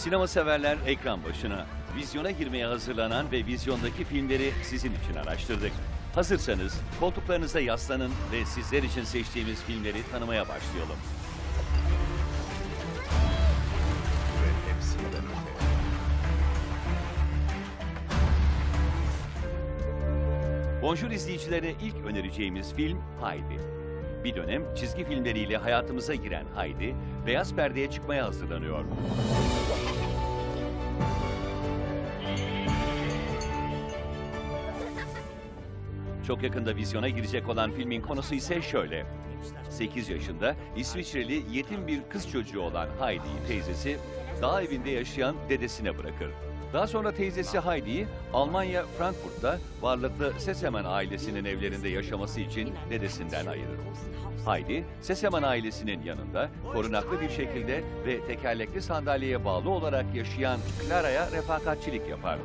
Sinema severler ekran başına. Vizyona girmeye hazırlanan ve vizyondaki filmleri sizin için araştırdık. Hazırsanız koltuklarınıza yaslanın ve sizler için seçtiğimiz filmleri tanımaya başlayalım. Bonjour izleyicilerine ilk önereceğimiz film Heidi. Bir dönem çizgi filmleriyle hayatımıza giren Heidi, beyaz perdeye çıkmaya hazırlanıyor. Çok yakında vizyona girecek olan filmin konusu ise şöyle. 8 yaşında İsviçreli yetim bir kız çocuğu olan Heidi'yi teyzesi dağ evinde yaşayan dedesine bırakır. Daha sonra teyzesi Heidi'yi Almanya Frankfurt'ta varlıklı Seseman ailesinin evlerinde yaşaması için dedesinden ayırır. Heidi, Seseman ailesinin yanında korunaklı bir şekilde ve tekerlekli sandalyeye bağlı olarak yaşayan Clara'ya refakatçilik yapar.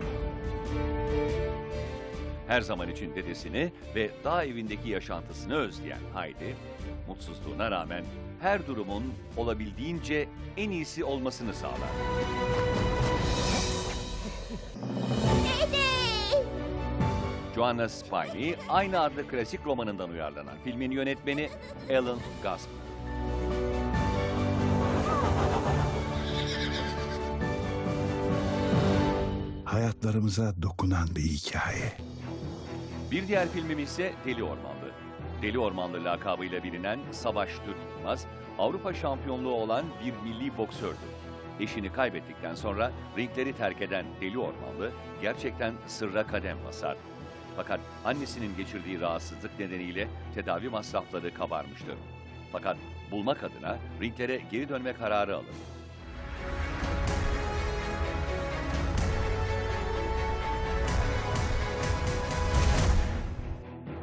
Her zaman için dedesini ve dağ evindeki yaşantısını özleyen Heidi, mutsuzluğuna rağmen her durumun olabildiğince en iyisi olmasını sağlar. Joanna Spiney, aynı adlı klasik romanından uyarlanan filmin yönetmeni Alan Gaspar. Hayatlarımıza dokunan bir hikaye. Bir diğer filmimiz ise Deli Ormanlı. Deli Ormanlı lakabıyla bilinen Savaş Türk Yılmaz, Avrupa şampiyonluğu olan bir milli boksördür. Eşini kaybettikten sonra ringleri terk eden Deli Ormanlı gerçekten sırra kadem basar. Fakat annesinin geçirdiği rahatsızlık nedeniyle tedavi masrafları kabarmıştır. Fakat bulmak adına ringlere geri dönme kararı alır.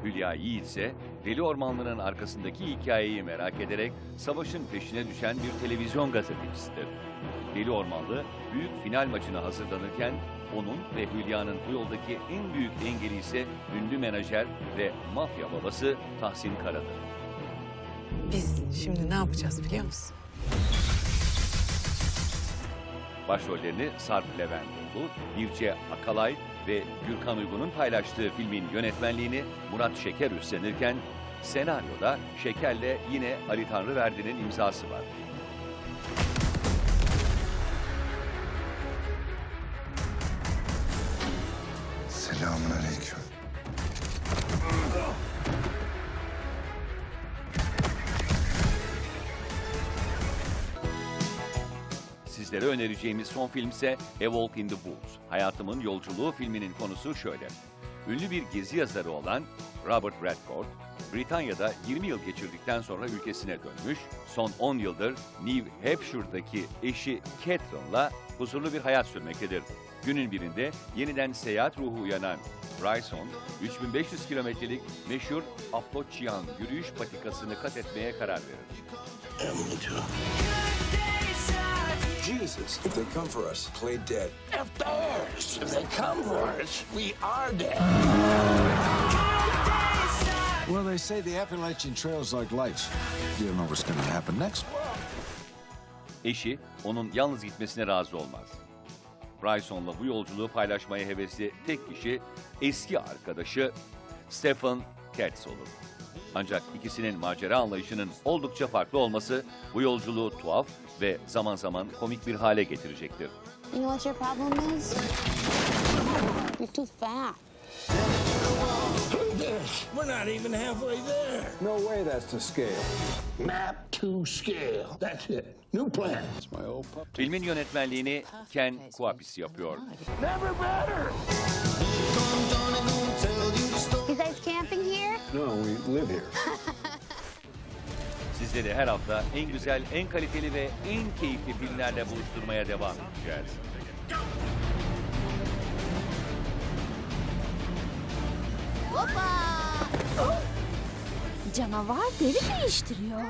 Hülya Yiğit ise Deli Ormanlı'nın arkasındaki hikayeyi merak ederek savaşın peşine düşen bir televizyon gazetecisidir. Deli Ormanlı büyük final maçına hazırlanırken onun ve Hülya'nın bu yoldaki en büyük engeli ise ünlü menajer ve mafya babası Tahsin Kara'dır. Biz şimdi ne yapacağız biliyor musun? Başrollerini Sarp Leventoğlu, Birce Akalay ve Gürkan Uygun'un paylaştığı filmin yönetmenliğini Murat Şeker üstlenirken senaryoda Şeker'le yine Ali Tanrıverdi'nin imzası var. Selamun aleyküm. Sizlere önereceğimiz son film ise A Walk in the Woods. Hayatımın Yolculuğu filminin konusu şöyle. Ünlü bir gezi yazarı olan Robert Redford, Britanya'da 20 yıl geçirdikten sonra ülkesine dönmüş, son 10 yıldır New Hampshire'daki eşi Catherine'la huzurlu bir hayat sürmektedir. Günün birinde yeniden seyahat ruhu uyanan Bryson, 3500 kilometrelik meşhur Aplochian yürüyüş patikasını kat etmeye karar verir. Jesus, if they come for us, play dead. If theirs, if they come for us, we are dead. Well, they say the Appalachian Trail's like life. You don't know what's going to happen next. Eşi onun yalnız gitmesine razı olmaz. Bryson'la bu yolculuğu paylaşmaya hevesli tek kişi eski arkadaşı Stephen Katz olur. Ancak ikisinin macera anlayışının oldukça farklı olması bu yolculuğu tuhaf ve zaman zaman komik bir hale getirecektir. You know what your problem is? You're too fat. Look at this. We're not even halfway there. No way that's to scale. Map to scale. That's it. New plan. It's my old pup. Filmin yönetmenliğini Ken Kuapis yapıyor. Never better. You guys camping here? No, we live here. Sizleri her hafta en güzel, en kaliteli ve en keyifli filmlerle buluşturmaya devam edeceğiz. Hoppa! Canavar deri değiştiriyor.